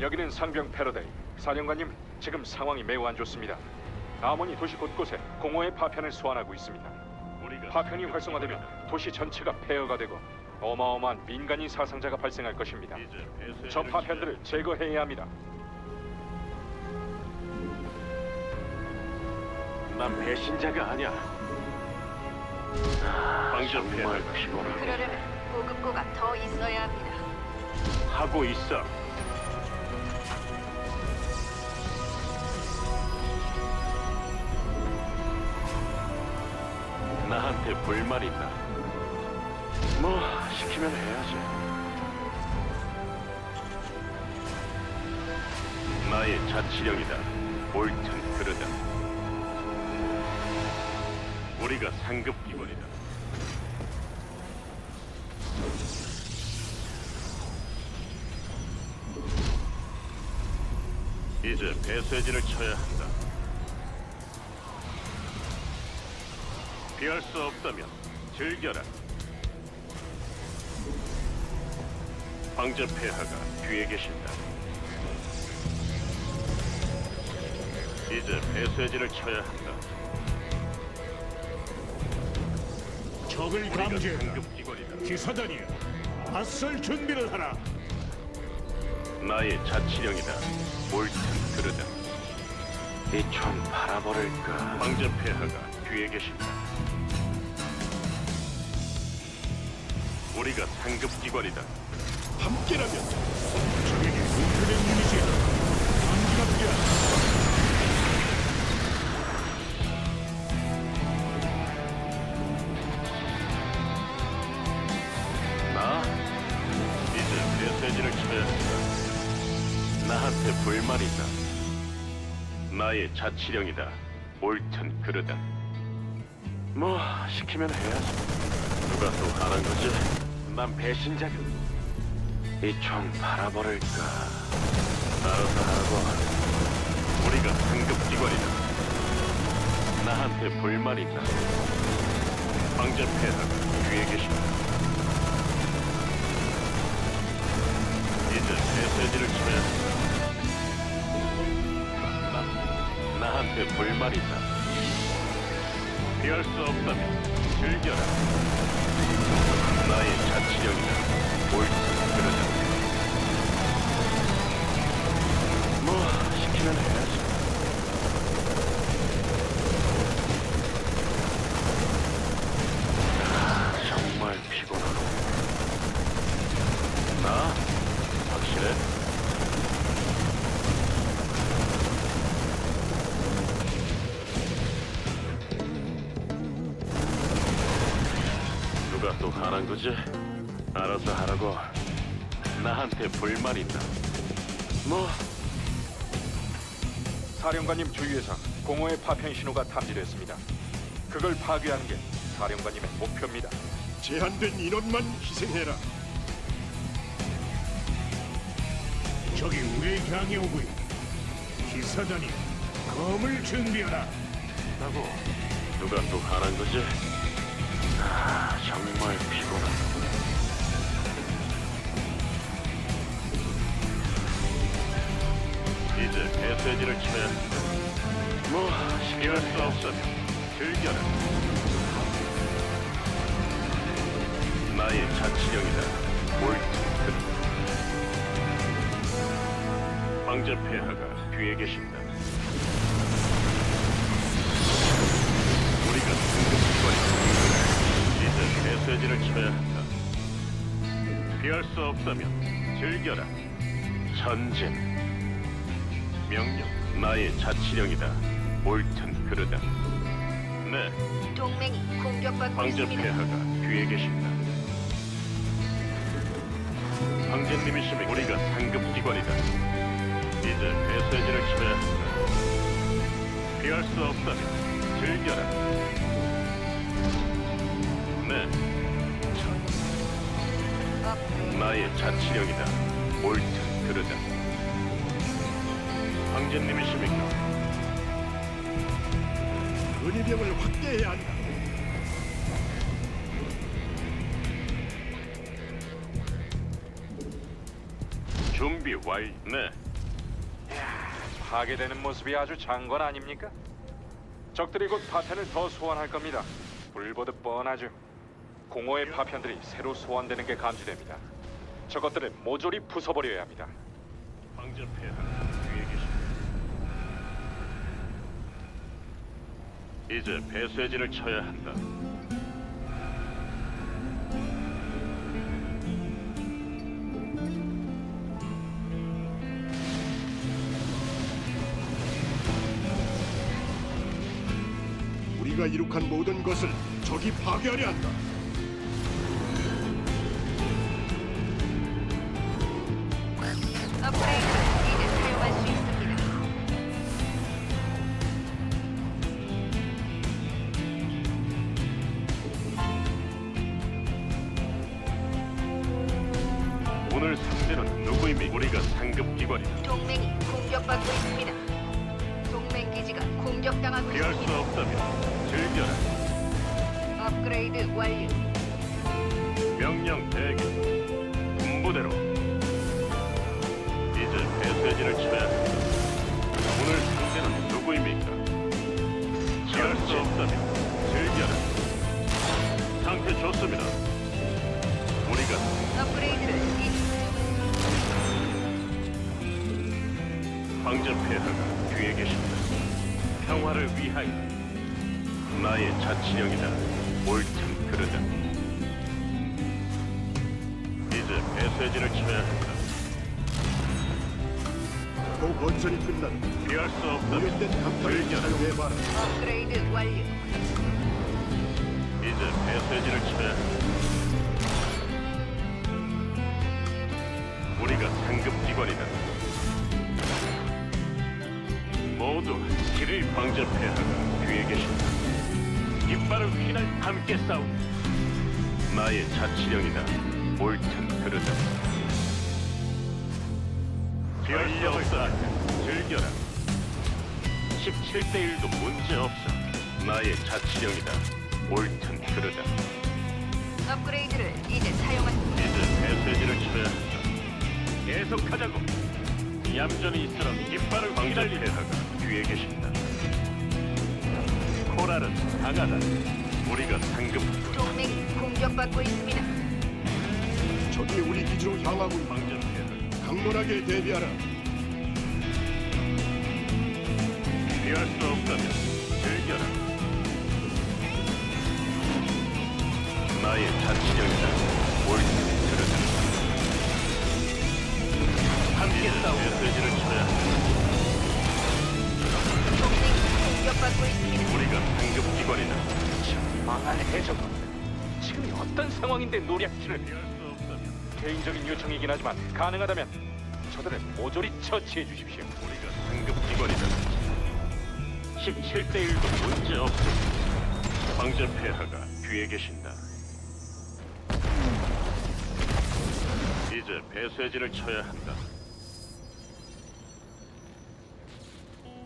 여기는 상병 패러다이. 사령관님, 지금 상황이 매우 안 좋습니다. 아몬이 도시 곳곳에 공허의 파편을 소환하고 있습니다. 파편이 활성화되면 도시 전체가 폐허가 되고 어마어마한 민간인 사상자가 발생할 것입니다. 저 파편들을 제거해야 합니다. 난 배신자가 아니야. 방전 정말 피곤하고 그러려면 보급고가 더 있어야 합니다. 하고 있어. 나한테 불만 있나? 뭐 시키면 해야지. 나의 자치령이다. 옳든 그르다. 우리가 상급 기관이다. 이제 배쇄진을 쳐야 한다. 피할 수 없다면 즐겨라. 황제 폐하가 뒤에 계신다. 이제 배쇄진을 쳐야 한다. 적을 우리가 감지해라. 상급 기관이다. 기사단이여, 맞설 준비를 하라. 나의 자치령이다. 옳든 그르다. 이총 바라버릴까? 황제 폐하가 뒤에 계신다. 우리가 상급 기관이다. 함께라면 적에게 공표된 유닛이야. 감지가 필요하다. 나? 이제 배쇄진을 쳐야 한다. 나한테 불만 있다. 나의 자치령이다. 옳든 그르다. 뭐 시키면 해야지. 누가 또 하는 거지? 난 배신자가. 이총 바라버릴까? 알아서 하고. 우리가 상급 기관이다. 나한테 불만 있다. 황제 폐하가 뒤에 계신다. 이제 배쇄진을 쳐야 한다. 나, 나한테 불만 있다. 피할 수 없다면 즐겨라. 나의 자치령이다. 옳든 그르다. 뭐 시키면 해야지. 아, 정말 피곤하고. 나 확실해? 하는 거지? 알아서 하라고. 나한테 불만 있다. 뭐 사령관님 주위에서 공허의 파편 신호가 탐지됐습니다. 그걸 파괴하는 게 사령관님의 목표입니다. 제한된 인원만 희생해라. 적이 우리를 향해 오고 있다. 기사단이 검을 준비하라. 라고 누가 또 하는 거지? 아, 정말 피곤하다. 이제 쳐야 한다. 뭐 시키면 수 없다면 즐겨라. 나의 자치령이다. 옳든 황제 폐하가 뒤에 계신다. 배쇄진을 쳐야 한다. 피할 수 없다면 즐겨라. 전진. 명령. 나의 자치령이다. 옳든 그르다. 네, 동맹이 공격받고 황제 있습니다. 폐하가 뒤에 계신다. 황제님이시면 우리가 상급 기관이다. 이제 배쇄진을 쳐야 한다. 피할 수 없다면 즐겨라. 네. 나의 자치령이다. 옳든 그르다. 황제님이십니까? 근위병을 확대해야 한다. 준비 완. 네, 파괴되는 모습이 아주 장관 아닙니까? 적들이 곧 파편을 더 소환할 겁니다. 불보듯 뻔하죠. 공허의 파편들이 새로 소환되는 게 감지됩니다. 저것들을 모조리 부숴버려야 합니다. 폐하가 뒤에 계십니다. 이제 배쇄진을 쳐야 한다. 우리가 이룩한 모든 것을 적이 파괴하려 한다. 기관이다. 동맹이 공격받고 있습니다. 동맹 기지가 공격당하고 피할 수 있습니다. 없다면 즐겨라. 업그레이드 완료. 명령 대기. 군부대로. 이제 배쇄진을 쳐야 한다. 오늘 상대는 누구입니까? 피할 수 없다면 즐겨라. 상태 좋습니다. 우리가 업그레이드를 이제 폐하가 뒤에 계신다. 평화를 위하여 나의 자치령이다. 옳든 그르다. 이제 배쇄진을 쳐야 한다. 고 건설이 끝난 피할 수 없다면 오염된 강타를 즐겨라. 사용해봐라. 업그레이드 완료. 이제 배쇄진을 쳐야 한다. 우리가 상급 기관이다. 길을 황제 폐하가 뒤에 계신다. 깃발을 휘날 함께 싸우. 나의 자치령이다. 옳든. 피할 수 없다. 즐겨라. 17대 1도 문제 없어. 나의 자치령이다. 옳든 그르다. 업그레이드를 이제 사용할 이제 쳐야 한다. 계속하자고. 얌전히 있으라. 깃발을 황달리 대하가 뒤에 계신다. 코랄은 강하다. 우리가 상급 동맹이 공격받고 있습니다. 적이 우리 기지로 향하고 있다. 폐하. 강건하게 대비하라. 피할 수 없다면 즐겨라. 나의 자치령이다. 옳든 그르다. 함께 싸워. 배쇄진을 쳐야 한다. 망할 해적은 지금이 어떤 상황인데 노략질을 개인적인 요청이긴 하지만 가능하다면 저들을 모조리 처치해 주십시오. 우리가 상급 기관이다. 17대 1도 문제 없어. 황제 폐하가 뒤에 계신다. 이제 배쇄진을 쳐야 한다.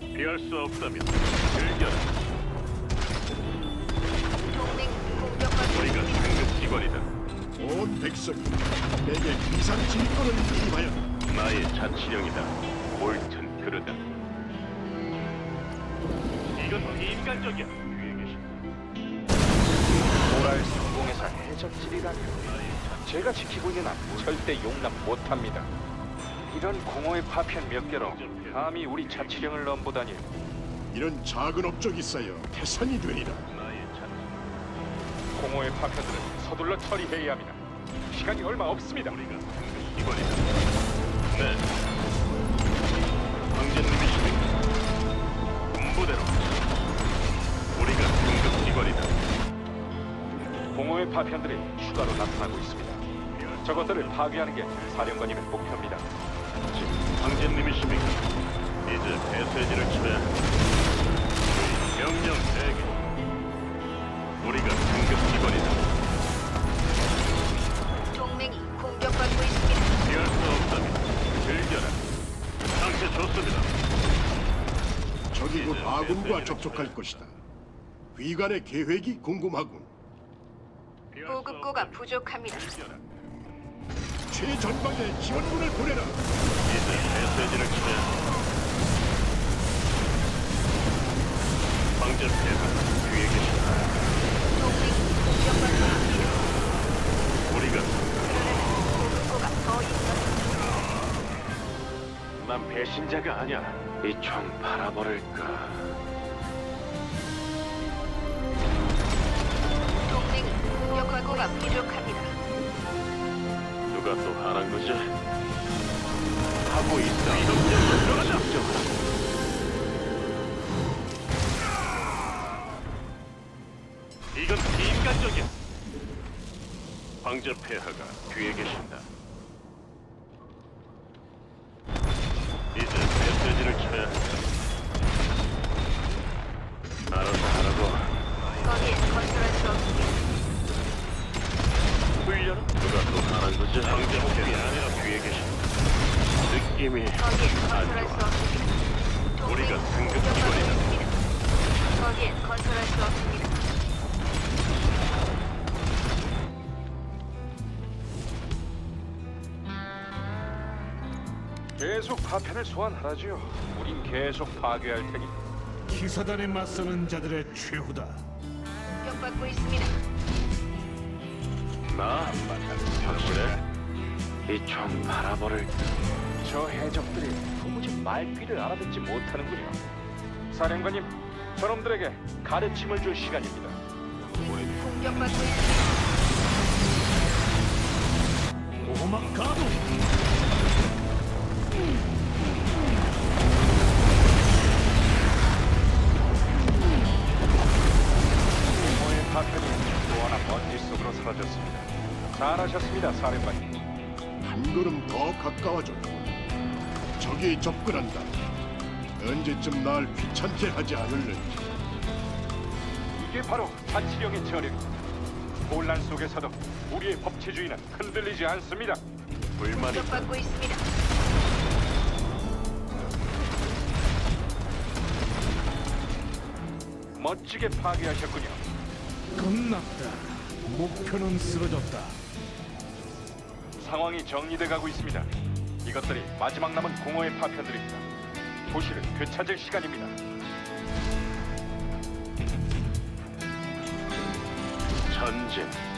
피할 수 없다면 즐겨라. 기관이다. 온 백성이 내게 비상 진권을 위임하였다. 나의 자치령이다. 옳든 그르다. 이건 비인간적이야. 계신다. 모랄 성공에서 해적질이라니 제가 지키고 있는 한 절대 용납 못합니다. 이런 공허의 파편 몇 개로 감히 우리 자치령을 넘보다니 이런 작은 업적이 쌓여 태산이 되리라. 공허의 파편들은 서둘러 처리해야 합니다. 시간이 얼마 없습니다. 우리가 기관이다. 네. 황제님이십니까? 군부대로. 우리가 상급 기관이다. 공허의 파편들이 추가로 나타나고 있습니다. 저것들을 파괴하는 게 사령관님의 목표입니다. 지금 황제님이십니 곧 아군과 접촉할 것이다. 위관의 계획이 궁금하군. 보급고가 부족합니다. 최전방에 지원군을 보내라. 이제 쳐야 한다. 황제 폐하가 뒤에 계신다. 동맹이 공격받고 있습니다. 우리가 보급고가 더 있어. 난 배신자가 아니야. 이 총 바라버릴까? 황제 폐하가 뒤에 계신다. 이제 메시지를 쳐야 한다. 알아서 하라고. 거기에 건설할 수. 훈련? 누가 또 하는 거지? 황제 폐하 아니라 뒤에 계신다. 느낌이 거기에 안 건설할 수 좋아. 우리가 상급 기관이다. 거기에 건설할 수 계속 파편을 소환하라지요. 우린 계속 파괴할 테니 기사단에 맞서는 자들의 최후다. 공격받고 있습니다. 나 확실해? 이총 바라버릴까? 저 해적들이 도무지 말귀를 알아듣지 못하는군요. 사령관님, 저놈들에게 가르침을 줄 시간입니다. 공격받고 있습니다. 오막 가도 공허의 파편이 또 하나 먼지 속으로 사라졌습니다. 잘하셨습니다, 사령관님. 한 걸음 더 가까워졌고 적이 접근한다. 언제쯤 날 귀찮게 하지 않을는지. 이게 바로 자치령의 저력입니다. 혼란 속에서도 우리의 법치주의는 흔들리지 않습니다. 불만이 공격받고 있습니다. 멋지게 파괴하셨군요. 끝났다. 목표는 쓰러졌다. 상황이 정리돼 가고 있습니다. 이것들이 마지막 남은 공허의 파편들입니다. 도시를 되찾을 시간입니다. 전진.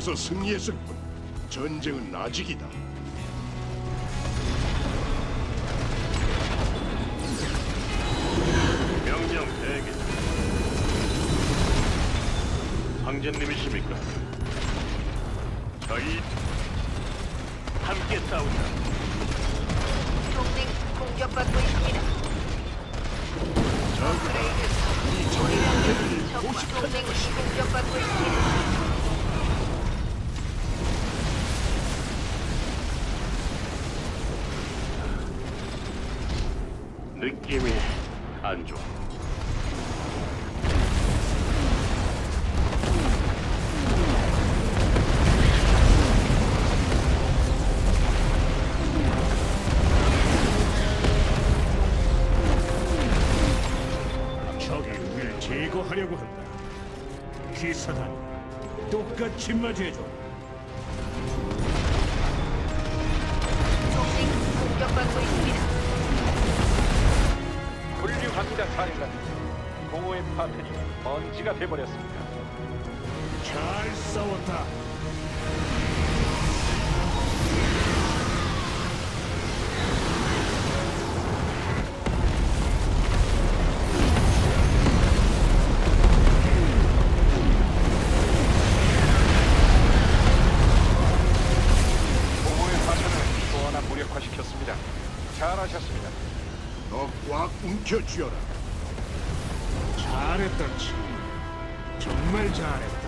전투에서 승리했을 뿐 전쟁은 아직이다. 명령 대기. 황제님이십니까? 저희 함께 싸운다. 동맹이 공격받고 있습니다. 업그레이드 이적 모식하자. 동맹이 공격받고 있습니다. 느낌이 안 좋아. 적이 우리를 제거하려고 한다. 기사단 똑같이 맞이해줘. 훌륭합니다, 사령관님. 공허의 파편이 먼지가 돼버렸습니다. 잘 싸웠다. 주어라. 잘했다, 친구. 정말 잘했다.